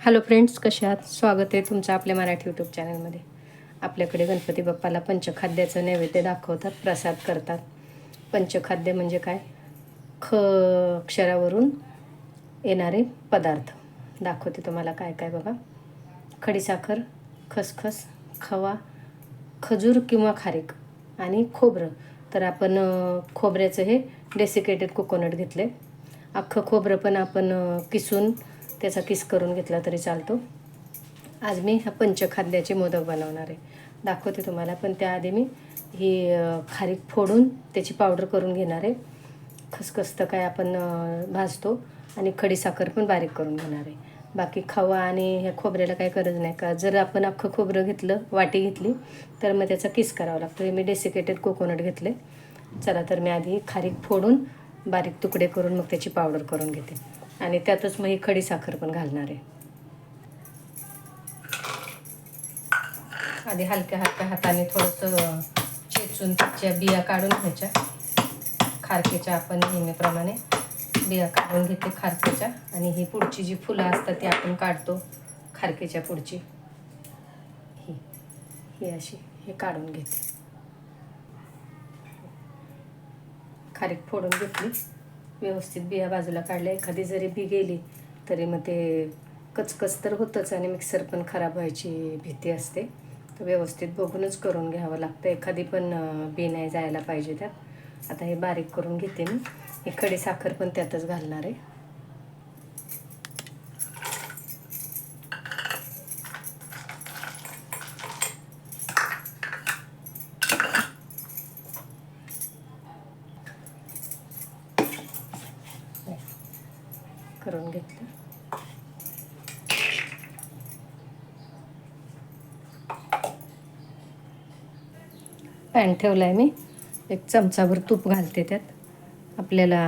Hello friends कसे आहात? स्वागत आहे तुमचं आपल्या मराठी यूट्यूब चॅनलमध्ये आपल्याकडे गणपती बाप्पाला पंचखाद्याचं नैवेद्य दाखवतात प्रसाद करतात. पंचखाद्य म्हणजे काय? ख अक्षरावरून येणारे पदार्थ. दाखवते तुम्हाला काय काय बघा. खडीसाखर खसखस खवा खजूर किंवा खारीक आणि खोबरं. तर आपण खोबऱ्याचं हे डेसिकेटेड कोकोनट घेतले अख्खं खोबरं पण आपण किसून त्याचा किस करून घेतला तरी चालतो. आज मी ह्या पंचखाद्याचे मोदक बनवणार आहे. दाखवते तुम्हाला पण त्याआधी मी ही खारीक फोडून त्याची पावडर करून घेणार आहे. खसखस तर काय आपण भाजतो आणि खडीसाखर पण बारीक करून घेणार आहे. बाकी खवा आणि ह्या खोबऱ्याला काही गरज नाही का? जर आपण अख्खं खोबरं घेतलं वाटी घेतली तर मग त्याचा किस करावा लागतो. हे मी डेसिकेटेड कोकोनट घेतले चला तर मी आधी खारीक फोडून बारीक तुकडे करून मग त्याची पावडर करून घेते. आणि त्यातच मग ही खडीसाखर पण घालणार आहे. आधी हलक्या हलक्या हाताने थोडंसं चेचून त्याच्या बिया काढून घ्यायच्या. खारकेच्या आपण नेहमीप्रमाणे बिया काढून घेते खारकेच्या. आणि ही पुढची जी फुलं असतात ती आपण काढतो खारकेच्या पुढची. ही ही अशी हे काढून घेते. खारीक फोडून घेतली. व्यवस्थित बिया बाजूला काढल्या एखादी जरी बी गेली तरी मग ते कचकच तर होतंच आणि मिक्सर पण खराब व्हायची भीती असते. तर व्यवस्थित बघूनच करून घ्यावं लागतं. एखादी पण बी नाही जायला पाहिजे त्यात. आता हे बारीक करून घेते मी. ही खडी साखर पण त्यातच घालणार आहे. करून घेतलं. पॅन ठेवला आहे मी. एक चमचाभर तूप घालते त्यात. आपल्याला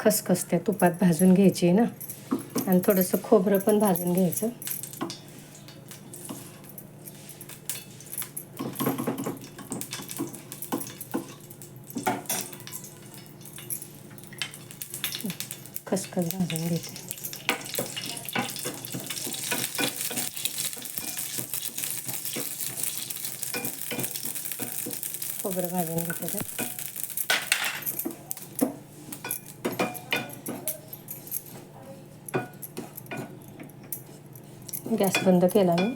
खसखस त्या तुपात भाजून घ्यायची आहे ना. आणि थोडंसं खोबरं पण भाजून घ्यायचं. खसखस भाजून घेते खोबरं भाजून घेते तर गॅस बंद केला मी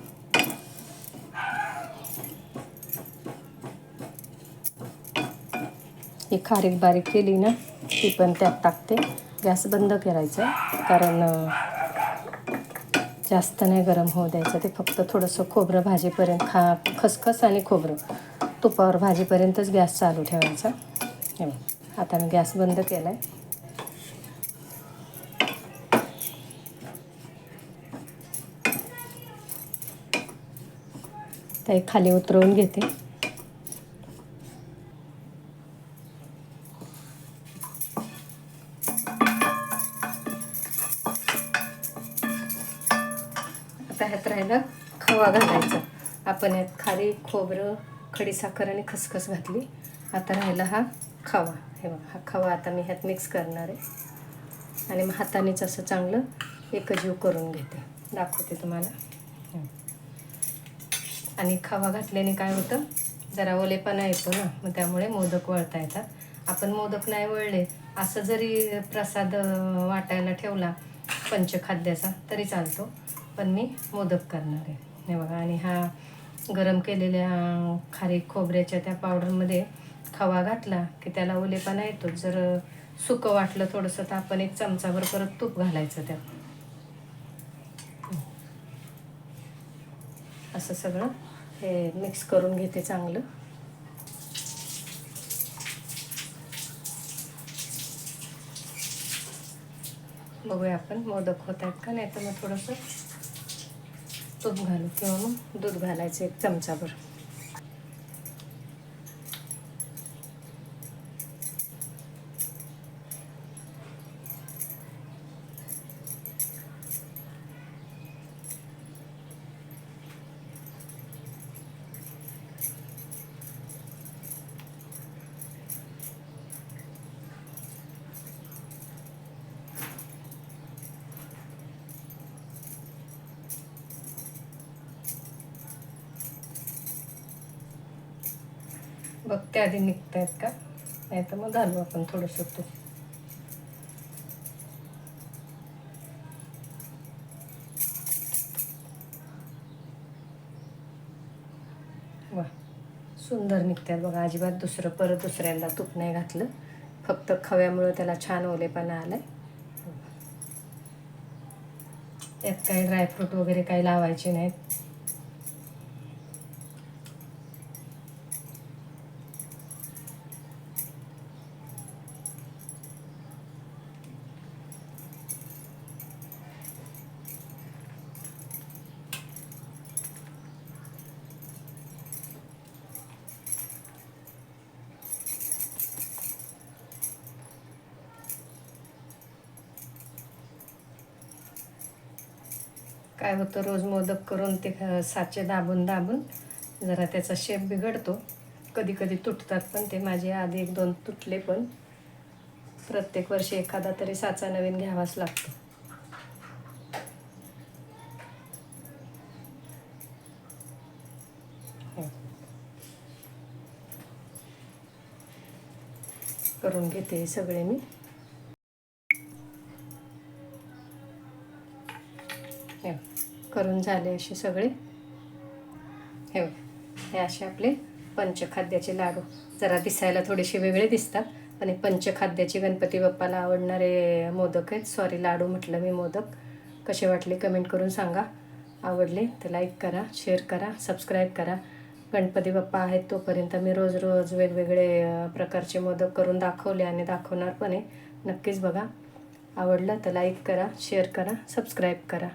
ही खारीक बारीक केली ना ती पण त्यात टाकते गॅस बंद करायचा कारण जास्त नाही गरम होऊ द्यायचं. ते फक्त थोडंसं खोबरं भाजीपर्यंत खा खसखस आणि खोबरं. तुपावर भाजीपर्यंतच गॅस चालू ठेवायचा. हे आता मी गॅस बंद केला आहे ते खाली उतरवून घेते. आता ह्यात राहिलं खवा घालायचा. आपण यात खारी खोबरं खडीसाखर आणि खसखस घातली. आता राहिला हा खवा. हे बघा हा खवा आता मी ह्यात मिक्स करणार आहे. आणि मग हातानेच असं चांगलं एकजीव करून घेते. दाखवते तुम्हाला. आणि खवा घातल्याने काय होतं? जरा ओलेपणा येतो ना. मग त्यामुळे मोदक वळता येतात. आपण मोदक नाही वळले असं जरी प्रसाद वाटायला ठेवला पंचखाद्याचा तरी चालतो. पण मी मोदक करणार आहे. हे बघा आणि हा गरम केलेल्या खारी खोबऱ्याच्या त्या पावडरमध्ये खवा घातला की त्याला ओलेपणा येतो. जर सुकं वाटलं थोडंसं तर आपण एक चमचाभर परत तूप घालायचं त्यात. असं सगळं हे मिक्स करून घेते चांगलं. बघूया आपण मोदक होत आहेत का? नाही तर मग थोडंसं तूप घालू किंवा मग दूध घालायचं एक चमचाभर. बघते आधी निघत आहेत का? नाही तर मग घालू आपण थोडंसं तूप वा सुंदर निघतात बघा. अजिबात दुसरं परत दुसऱ्यांदा तूप नाही घातलं. फक्त खव्यामुळं त्याला छान ओलेपणा आलाय. त्यात काही ड्रायफ्रूट वगैरे काही लावायचे नाहीत. काय होतं रोज मोदक करून ते साचे दाबून दाबून जरा त्याचा शेप बिघडतो. कधी कधी तुटतात पण ते. माझे आधी एक दोन तुटले पण प्रत्येक वर्षी एखादा तरी साचा नवीन घ्यावाच लागतो. करून घेते सगळे मी. करून झाले असे सगळे. हे हे असे आपले पंचखाद्याचे लाडू. जरा दिसायला थोडेसे वेगळे दिसतात पण हे पंचखाद्याचे गणपती बाप्पाला आवडणारे मोदक आहेत. सॉरी लाडू म्हटलं मी मोदक. कसे वाटले कमेंट करून सांगा. आवडले तर लाईक करा शेअर करा सबस्क्राईब करा. गणपती बाप्पा आहेत तोपर्यंत मी रोज रोज वेगवेगळे प्रकारचे मोदक करून दाखवले आणि दाखवणार पण आहे. नक्कीच बघा. आवडलं तर लाईक करा शेअर करा सबस्क्राईब करा.